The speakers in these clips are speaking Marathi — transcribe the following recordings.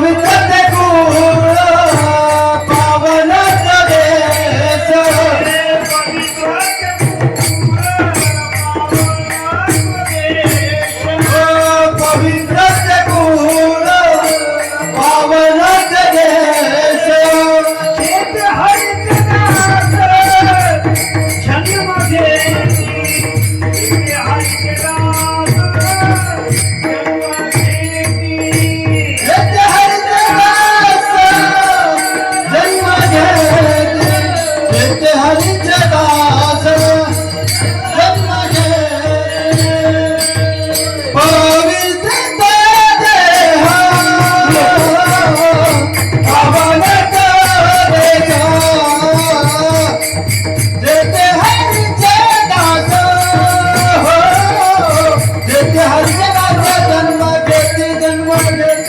I'm in.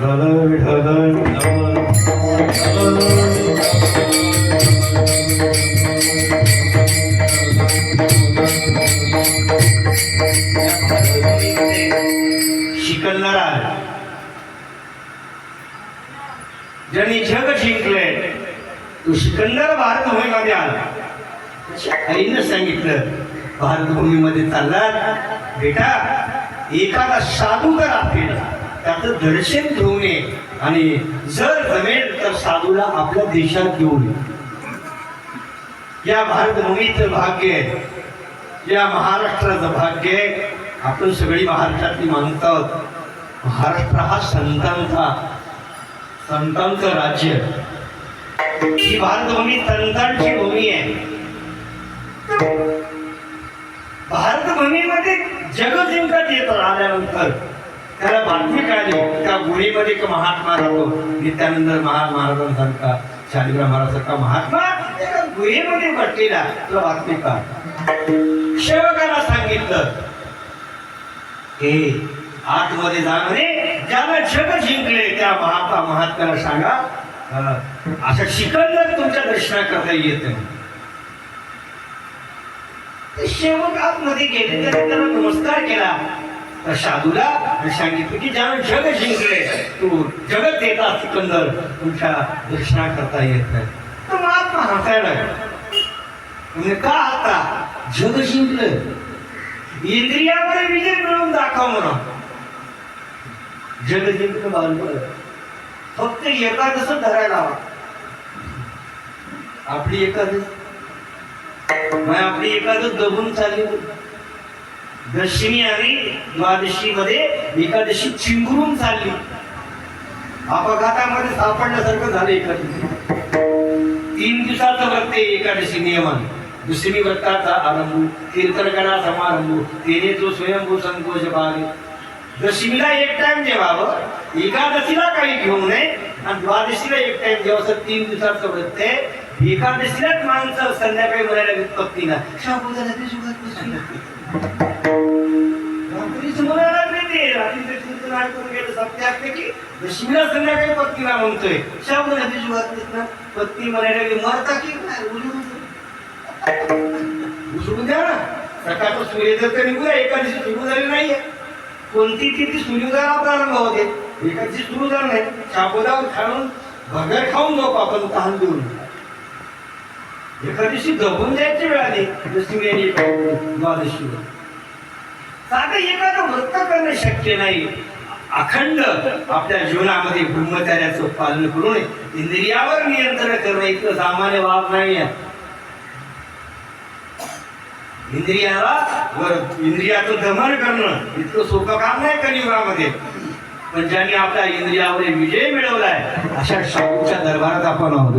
परिसर नाही शिकलणारा. ज्यांनी जग जिंकले तो सिकंदर भारतभूमीमध्ये आला. आईनं सांगितलं भारतभूमीमध्ये चाललात बेटा एखादा साधू तर आपल्याला. त्याचं दर्शन घेऊ नये आणि जर जमेल तर साधूला आपल्या देशात घेऊ नये या भारतभूमीचं भाग्य आहे. या महाराष्ट्राचं भाग्य आहे. आपण सगळी महाराष्ट्रातली मानतात. आहोत महाराष्ट्र हा संतांचा संतांचं राज्य. ही भारतभूमी संतांची भूमी आहे. भारतभूमीमध्ये जग जिंकत येत राहिल्यानंतर त्याला बातमी कळाली. त्या गुणीमध्ये एक महात्मा राहतो. नित्यानंद महान महाराजांसारखा शालिग्राम महाराजांसारखा महात्मा एका गुहेमध्ये बसलेला. तुला बातमी का सेवकाला सांगितलं हे आतमध्ये जा म्हणे. ज्याला जग जिंकले त्या महात्मा महात्म्याला सांगा असं शिकंदर तुमच्या दर्शना करता येत नाही. ते आतमध्ये गेले. त्याने त्याला नमस्कार केला. साधूला सांगितलं की ज्यानं जग जिंकले तू जगत येता सिकंदर तुमच्या दर्शना करता येत नाही तर महात्मा हसायला म्हणजे का आता, जग जिंकलं इंद्रियावर विजय मिळवून दाखव म्हणा जग जिंकलं बांधलं फक्त एकादश धरायला हवा आपली एकादश? मग आपली एकादश दबून चालली दशमी आणि द्वादशी मध्ये एकादशी चिंगरून चालली. अपघातामध्ये सापडल्यासारखं झालं एकादशी. तीन दिवसाचं व्रत एकादशी नियमन. दुसरी व्रताचा आरंभ कीर्तनकरा समारंभ तेने जो स्वयंभू संकोच भाग दशमीला एक टाइम जेवावं एकादशीला काही घेऊ नये आणि द्वादशीला एक टाइम जेव्हा असं तीन दिवसाचं व्रत आहे. एकादशीलाच माणसं संध्याकाळी म्हणायला वित्पत्तीला शाबुदाना ते नाही ते रात्रीचं कीर्तन ऐकून गेलं सप्त्यापैकी दशमीला संध्याकाळी पत्नीला म्हणतोय शब्द ते सुगत ना पत्नी म्हणायला लागली, मरता की काय उलू उसळून द्या ना सकाळचं सूर्योदय तर निघू एका दिवशी सुरू झाली नाहीये कोणती तिथे सूर्योदयाला प्रारंभ होते एकादशी सुरू झाला नाही शाबोदावर खाऊन भगर खाऊन जाऊ आपण तहान देऊन एका दिवशी दबून जायची वेळ आली सूर्याने आणि द्वादशीवर साधं एखादं व्रत करणं शक्य नाही. अखंड आपल्या जीवनामध्ये ब्रह्मचार्याचं पालन करून इंद्रियावर नियंत्रण करणं इतकं सामान्य बाब नाही आहे. इंद्रियाला वर इंद्रियाचं दमन करणं इतकं सोपं काम नाही कलियुगामध्ये. पण ज्यांनी आपल्या इंद्रियावर विजय मिळवलाय अशा शाहूच्या दरबारात आपण आहोत.